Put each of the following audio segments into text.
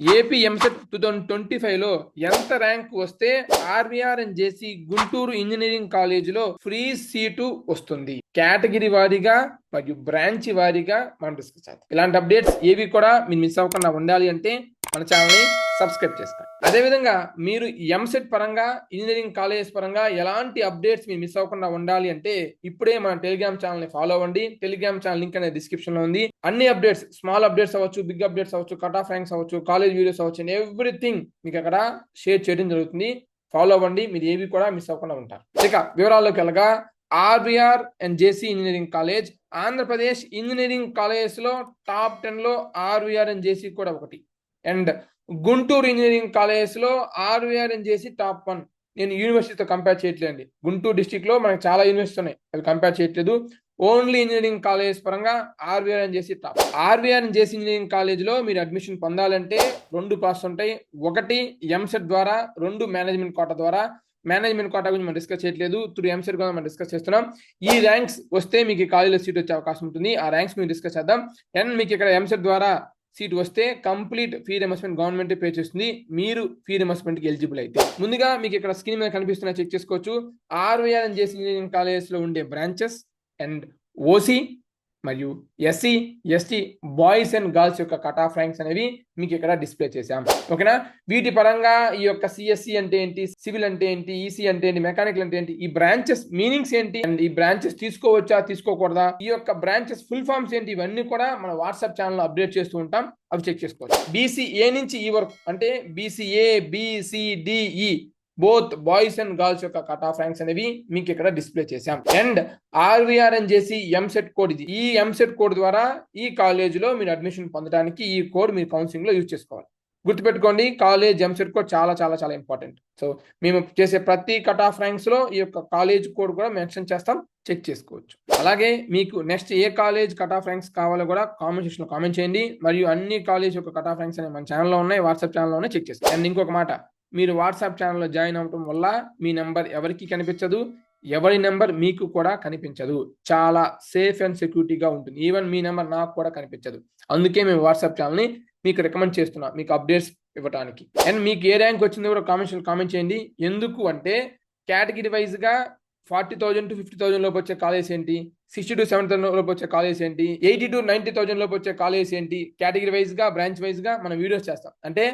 AP EAMCET two thousand twenty ఫైవ్లో ఎంత rank వస్తే RVR and JC Guntur engineering కాలేజ్లో ఫ్రీ సీటు వస్తుంది? కేటగిరీ వారీగా మరియు బ్రాంచ్ వారీగా మనం డిస్కస్ చేద్దాం. ఇలాంటి అప్డేట్స్ ఏవి కూడా మీరు మిస్ అవ్వకుండా ఉండాలి అంటే మన ఛానల్ని సబ్స్క్రైబ్ చేసుకోండి అదేవిధంగా మీరు ఎంసెట్ పరంగా ఇంజనీరింగ్ కాలేజెస్ పరంగా ఎలాంటి అప్డేట్స్ మీరు మిస్ అవ్వకుండా ఉండాలి అంటే ఇప్పుడే మన టెలిగ్రామ్ ఛానల్ని ఫాలో అవ్వండి. టెలిగ్రామ్ ఛానల్ లింక్ అనేది డిస్క్రిప్షన్లో ఉంది. అన్ని అప్డేట్స్ స్మాల్ అప్డేట్స్ అవ్వచ్చు బిగ్ అప్డేట్స్ అవ్వచ్చు కట్ ఆఫ్ ర్యాంక్స్ అవ్వచ్చు కాలేజ్ వీడియోస్ అవ్వచ్చు ఎవ్రీథింగ్ మీకు అక్కడ షేర్ చేయడం జరుగుతుంది. ఫాలో అవ్వండి. మీరు ఏవి కూడా మిస్ అవ్వకుండా ఉంటారు. ఇక వివరాల్లోకి వెళ్ళగా RBR and JC engineering college Andhra Pradesh engineering కాలేజ్లో టాప్ టెన్లో ఆర్వీఆర్ అండ్ జేసీ కూడా ఒకటి. అండ్ గుంటూరు ఇంజనీరింగ్ కాలేజెస్లో లో ఆర్వీఆర్ టాప్ వన్. నేను యూనివర్సిటీతో కంపేర్ చేయట్లేదండి. గుంటూరు డిస్టిక్లో మనకు చాలా యూనివర్సిటీ ఉన్నాయి. అవి కంపేర్ చేయట్లేదు. ఓన్లీ ఇంజనీరింగ్ కాలేజెస్ పరంగా ఆర్వీఆర్ అని చేసి టాప్. ఆర్వీఆర్ అని చేసి ఇంజనీరింగ్ కాలేజ్లో మీరు అడ్మిషన్ పొందాలంటే రెండు పాస్ ఉంటాయి. ఒకటి ఎంసెట్ ద్వారా రెండు మేనేజ్మెంట్ కోట ద్వారా. మేనేజ్మెంట్ కోటా గురించి మనం డిస్కస్ చేయట్లేదు. త్రూ ఎంసెట్ కూడా మనం డిస్కస్ చేస్తున్నాం. ఈ ర్యాంక్స్ వస్తే మీకు కాలేజీలో సీట్ వచ్చే అవకాశం ఉంటుంది. ఆ ర్యాంక్స్ మేము డిస్కస్ చేద్దాం. అండ్ మీకు ఇక్కడ ఎంసెట్ ద్వారా సీట్ వస్తే complete fee reimbursement government pay చేస్తుంది. మీరు ఫీ రిమర్స్మెంట్ ఎలిజిబుల్ అయితే. ముందుగా మీకు ఇక్కడ స్క్రీన్ మీద కనిపిస్తున్న చెక్ చేసుకోవచ్చు. ఆర్వీఆర్ అండ్ జేసీ ఇంజనీరింగ్ కాలేజ్లో ఉండే బ్రాంచెస్ అండ్ ఓసీ మరియు SC ST boys and girls యొక్క కట్ ఆఫ్ ర్యాంక్స్ అనేవి మీకు ఇక్కడ డిస్ప్లే చేశాం. ఓకేనా వీటి పరంగా ఈ యొక్క సిఎస్సి అంటే ఏంటి? సివిల్ అంటే ఏంటి? ఈసీ అంటే ఏంటి? మెకానికల్ అంటే ఏంటి? ఈ బ్రాంచెస్ మీనింగ్స్ ఏంటి? అండ్ ఈ బ్రాంచెస్ తీసుకోవచ్చా? తీసుకోకూడదా? ఈ యొక్క బ్రాంచెస్ ఫుల్ ఫామ్స్ ఏంటి? ఇవన్నీ కూడా మన వాట్సాప్ ఛానల్ అప్డేట్ చేస్తూ ఉంటాం. అవి చెక్ చేసుకోవచ్చు. బీసీఏ నుంచి ఈ వరకు అంటే BCA BCDE both boys and girls యొక్క కట్ ఆఫ్ ర్యాంక్స్ అనేవి మీకు ఇక్కడ డిస్ప్లే చేశాం. అండ్ ఆర్వీఆర్ అని చేసి ఎంసెట్ కోడ్ ఇది. ఈ ఎంసెట్ కోడ్ ద్వారా ఈ కాలేజ్లో మీరు అడ్మిషన్ పొందడానికి ఈ కోడ్ మీరు కౌన్సిలింగ్లో యూజ్ చేసుకోవాలి. గుర్తుపెట్టుకోండి కాలేజ్ ఎంసెట్ కోడ్ చాలా చాలా చాలా ఇంపార్టెంట్ సో మేము చేసే ప్రతి కట్ ఆఫ్ ర్యాంక్స్లో ఈ యొక్క కాలేజ్ కోడ్ కూడా మెన్షన్ చేస్తాం చెక్ చేసుకోవచ్చు. అలాగే మీకు నెక్స్ట్ ఏ కాలేజ్ కట్ ఆఫ్ ర్యాంక్స్ కావాలో కూడా కామెంట్ సెక్షన్లో కామెంట్ చేయండి. మరియు అన్ని కాలేజ్ యొక్క కట్ ఆఫ్ ర్యాంక్స్ అనేవి మన ఛానల్లో ఉన్నాయి వాట్సాప్ ఛానల్లో ఉన్నాయి చెక్ చేస్తాం అండ్ ఇంకొక మాట మీరు వాట్సాప్ ఛానల్లో జాయిన్ అవటం వల్ల మీ నెంబర్ ఎవరికి కనిపించదు ఎవరి నెంబర్ మీకు కూడా కనిపించదు. చాలా సేఫ్ అండ్ సెక్యూరిటీగా ఉంటుంది. ఈవెన్ మీ నెంబర్ నాకు కూడా కనిపించదు. అందుకే మేము వాట్సాప్ ఛానల్ని మీకు రికమెండ్ చేస్తున్నాం మీకు అప్డేట్స్ ఇవ్వడానికి అండ్ మీకు ఏ ర్యాంక్ వచ్చిందో కూడా కామెంట్ కామెంట్ చేయండి. ఎందుకు అంటే కేటగిరీ వైజ్గా forty thousand to fifty thousand లోపు వచ్చే కాలేజ్ ఏంటి? సిక్స్టీ టు సెవెన్ థౌసండ్ లోపు వచ్చే కాలేజ్ ఏంటి? ఎయిటీ టు నైన్టీ థౌసండ్ లోపు వచ్చే కాలేజ్ ఏంటి? కేటగిరీ వైజ్గా బ్రాంచ్ వైజ్గా మనం వీడియోస్ చేస్తాం. అంటే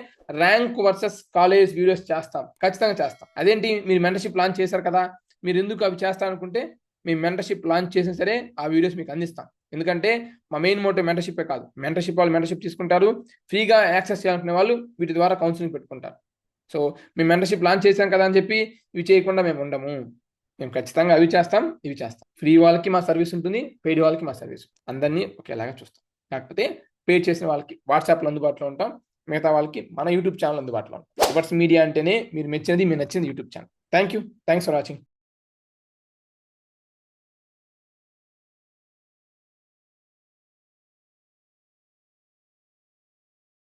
ర్యాంక్ వర్సెస్ కాలేజ్ వీడియోస్ చేస్తాం. ఖచ్చితంగా చేస్తాం. అదేంటి? మీరు మెంటర్షిప్ లాంచ్ చేశారు కదా మీరు ఎందుకు అవి చేస్తా అనుకుంటే మీ మెంటర్షిప్ లాంచ్ చేసినా సరే ఆ వీడియోస్ మీకు అందిస్తాం. ఎందుకంటే మా మెయిన్ మోటివ్ మెంటర్షిప్ కాదు. మెంటర్షిప్ వాళ్ళు మెంటర్షిప్ తీసుకుంటారు. ఫ్రీగా యాక్సెస్ చేయాలనుకునే వాళ్ళు వీటి ద్వారా కౌన్సిలింగ్ పెట్టుకుంటారు. సో మేము మెంటర్షిప్ లాంచ్ చేశాం కదా అని చెప్పి ఇవి చేయకుండా మేము ఉండము. మేము ఖచ్చితంగా అవి చేస్తాం ఇవి చేస్తాం. ఫ్రీ వాళ్ళకి మా సర్వీస్ ఉంటుంది పెయిడ్ వాళ్ళకి మా సర్వీస్. అందరినీ ఒకేలాగా చూస్తాం. కాకపోతే పేడ్ చేసిన వాళ్ళకి వాట్సాప్లో అందుబాటులో ఉంటాం మిగతా వాళ్ళకి మన యూట్యూబ్ ఛానల్ అందుబాటులో ఉంటాం. రివర్స్ మీడియా అంటేనే మీరు మెచ్చినది మీరు నచ్చింది YouTube channel. Thank you thanks for watching.